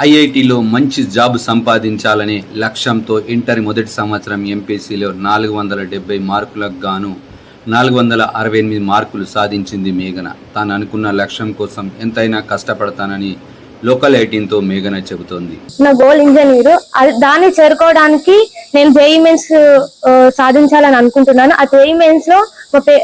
ఐఐటిలో మంచి జాబ్ సంపాదించాలనే లక్ష్యంతో ఇంటర్ మొదటి సంవత్సరం ఎంపీసీలో నాలుగు వందల డెబ్బై మార్కులకు గాను నాలుగు వందల అరవై ఎనిమిది మార్కులు సాధించింది మేఘన. తాను అనుకున్న లక్ష్యం కోసం ఎంతైనా కష్టపడతానని లోకల్ ఐటీన్తో మేఘన చెబుతోంది. నా గోల్ ఇంజనీర్ అది దాన్ని చేరుకోవడానికి నేను జేఈ సాధించాలని అనుకుంటున్నాను. ఆ జేఈ మెయిన్స్లో అంటే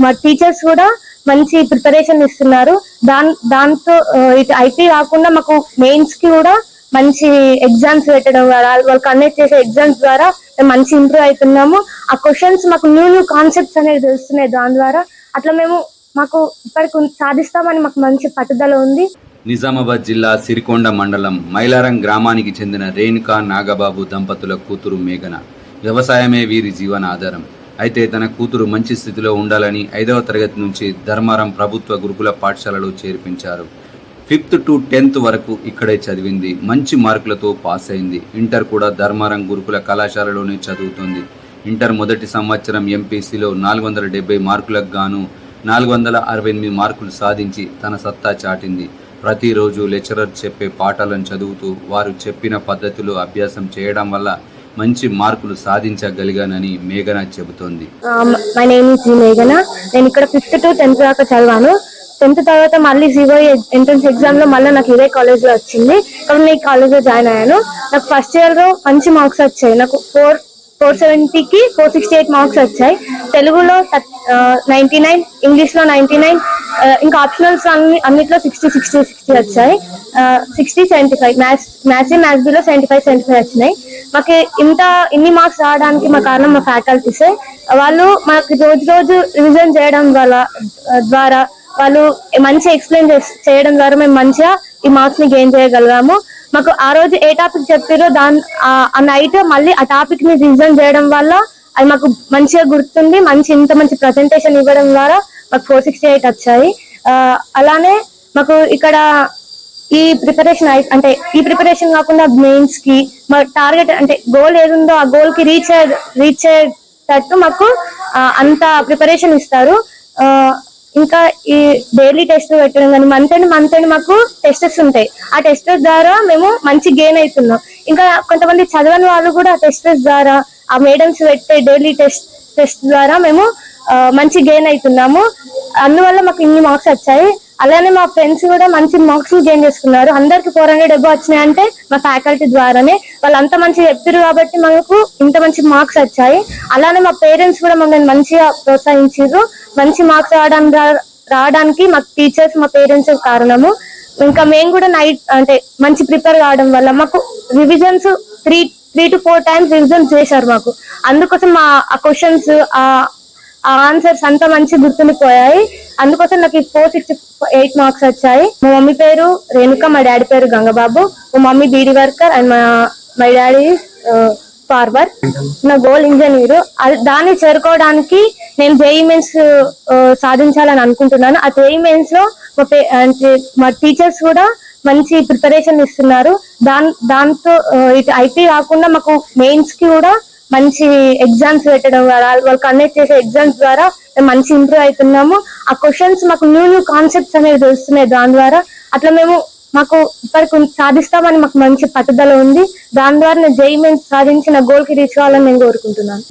మా టీచర్స్ కూడా మంచి ప్రిపరేషన్ ఇస్తున్నారు. దాని దాంతో ఆ, ఇటు ఐటీ కాకుండా మాకు మెయిన్స్కి కూడా మంచి ఎగ్జామ్స్ పెట్టడం ద్వారా వాళ్ళు కండక్ట్ చేసే ఎగ్జామ్స్ ద్వారా మేము మంచి ఇంప్రూవ్ అవుతున్నాము. ఆ క్వశ్చన్స్ మాకు న్యూ న్యూ కాన్సెప్ట్స్ అనేవి తెలుస్తున్నాయి దాని ద్వారా. అట్లా మేము మాకు ఇప్పటికి సాధిస్తామని మాకు మంచి పట్టుదల ఉంది. నిజామాబాద్ జిల్లా సిరికొండ మండలం మైలారం గ్రామానికి చెందిన రేణుకా నాగబాబు దంపతుల కూతురు మేఘన. వ్యవసాయమే వీరి జీవన ఆధారం అయితే తన కూతురు మంచి స్థితిలో ఉండాలని ఐదవ తరగతి నుంచి ధర్మారం ప్రభుత్వ గురుకుల పాఠశాలలో చేర్పించారు. ఫిఫ్త్ టు టెన్త్ వరకు ఇక్కడే చదివింది. మంచి మార్కులతో పాస్ అయింది. ఇంటర్ కూడా ధర్మారం గురుకుల కళాశాలలోనే చదువుతుంది. ఇంటర్ మొదటి సంవత్సరం ఎంపీసీలో నాలుగు వందల డెబ్బై మార్కులకు గాను నాలుగు వందల అరవై ఎనిమిది మార్కులు సాధించి తన సత్తా చాటింది. ప్రతిరోజు లెక్చరర్ చెప్పే పాఠాలను చదువుతూ వారు చెప్పిన పద్ధతిలో అభ్యాసం చేయడం వల్ల మంచి మార్కులు సాధించగలిగానని మేఘన చెబుతోంది. మై నేమ్ ఇస్ మేఘన. నేను ఇక్కడ ఫిఫ్త్ టు టెన్త్ దాకా చదివాను. టెన్త్ తర్వాత మళ్ళీ సిబిఐ ఎంట్రన్స్ ఎగ్జామ్లో మళ్ళీ నాకు ఇదే కాలేజ్లో వచ్చింది. కాబట్టి నేను ఈ కాలేజ్లో జాయిన్ అయ్యాను. నాకు ఫస్ట్ ఇయర్లో మంచి మార్క్స్ వచ్చాయి. నాకు ఫోర్ ఫోర్ సెవెంటీకి ఫోర్ సిక్స్టీ ఎయిట్ మార్క్స్ వచ్చాయి. తెలుగులో నైన్టీ నైన్ ఇంగ్లీష్లో నైన్టీ నైన్ ఇంకా ఆప్షనల్స్ అన్ని అన్నిట్లో సిక్స్టీ సిక్స్టీ సిక్స్టీ వచ్చాయి. Sixty seventy five maths maths maths below seventy five seventy five వచ్చినాయి. మాకు ఇంత ఇన్ని మార్క్స్ రావడానికి మా కారణం మా ఫ్యాకల్టీసే. వాళ్ళు మాకు రోజు రోజు రివిజన్ చేయడం వల్ల ద్వారా వాళ్ళు మంచిగా ఎక్స్ప్లెయిన్ చేయడం ద్వారా మేము మంచిగా ఈ మార్క్స్ని గెయిన్ చేయగలిగాము. మాకు ఆ రోజు ఏ టాపిక్ చెప్పారో దాని ఆ- నైట్ మళ్ళీ ఆ టాపిక్ని రివిజన్ చేయడం వల్ల అది మాకు మంచిగా గుర్తుంది మంచి ఇంత మంచి ప్రజెంటేషన్ ఇవ్వడం ద్వారా మాకు ఫోర్ సిక్స్టీ ఎయిట్ వచ్చాయి. అలానే మాకు ఇక్కడ ఈ ప్రిపరేషన్ అంటే ఈ ప్రిపరేషన్ కాకుండా మెయిన్స్కి మా టార్గెట్ అంటే గోల్ ఏదుందో ఆ గోల్కి రీచ్ రీచ్ అయ్యేటట్టు మాకు అంత ప్రిపరేషన్ ఇస్తారు. ఆ, ఇంకా ఈ డైలీ టెస్ట్ పెట్టడం కానీ మంత్ అండ్ మంత్ అండ్ మాకు టెస్టెస్ ఉంటాయి. ఆ టెస్టెస్ ద్వారా మేము మంచి గెయిన్ అవుతున్నాం. ఇంకా కొంతమంది చదవని వాళ్ళు కూడా ఆ టెస్టెస్ ద్వారా ఆ మేడమ్స్ పెట్టే డైలీ టెస్ట్ టెస్ట్ ద్వారా మేము మంచి గెయిన్ అవుతున్నాము. అందువల్ల మాకు ఇన్ని మార్క్స్ వచ్చాయి. అలానే మా ఫ్రెండ్స్ కూడా మంచి మార్క్స్ గెయిన్ చేసుకున్నారు. అందరికి ఫోర్ హండ్రెడ్ ఎబో వచ్చినాయి అంటే మా ఫ్యాకల్టీ ద్వారానే. వాళ్ళు అంత మంచిగా చెప్పారు కాబట్టి మనకు ఇంత మంచి మార్క్స్ వచ్చాయి. అలానే మా పేరెంట్స్ కూడా మమ్మల్ని మంచిగా ప్రోత్సహించారు మంచి మార్క్స్ రావడం రావడానికి మా టీచర్స్ మా పేరెంట్స్ కారణము. ఇంకా మేము కూడా నైట్ అంటే మంచి ప్రిపేర్ కావడం వల్ల మాకు revisions three three two four times revisions చేశారు మాకు. అందుకోసం మా ఆ క్వశ్చన్స్ ఆ ఆన్సర్స్ అంతా మంచి గుర్తుండిపోయాయి. అందుకోసం నాకు ఫోర్ సిక్స్ ఎయిట్ మార్క్స్ వచ్చాయి. మా మమ్మీ పేరు రేణుక మా డాడీ పేరు గంగబాబు. మా మమ్మీ బీడీ వర్కర్ అండ్ మా మై డాడీ ఫార్మర్. నా గోల్ ఇంజనీర్. అది దాన్ని చేరుకోవడానికి నేను జేఈ మెయిన్స్ సాధించాలని అనుకుంటున్నాను. ఆ జేఈ మెయిన్స్లో మా పే- అంటే మా టీచర్స్ కూడా మంచి ప్రిపరేషన్ ఇస్తున్నారు. దాని దాంతో ఇటు ఐటీ కాకుండా మాకు మెయిన్స్కి కూడా మంచి ఎగ్జామ్స్ పెట్టడం ద్వారా వాళ్ళు కండక్ట్ చేసే ఎగ్జామ్స్ ద్వారా మేము మంచి ఇంప్రూవ్ అవుతున్నాము ఆ క్వశ్చన్స్ మాకు న్యూ న్యూ కాన్సెప్ట్స్ అనేవి తెలుస్తున్నాయి దాని ద్వారా. అట్లా మేము మాకు ఇప్పటికి సాధిస్తామని మాకు మంచి పట్టుదల ఉంది. దాని ద్వారా నేను జై మెయిన్స్ సాధించిన గోల్కి రీచ్ కావాలని నేను కోరుకుంటున్నాను.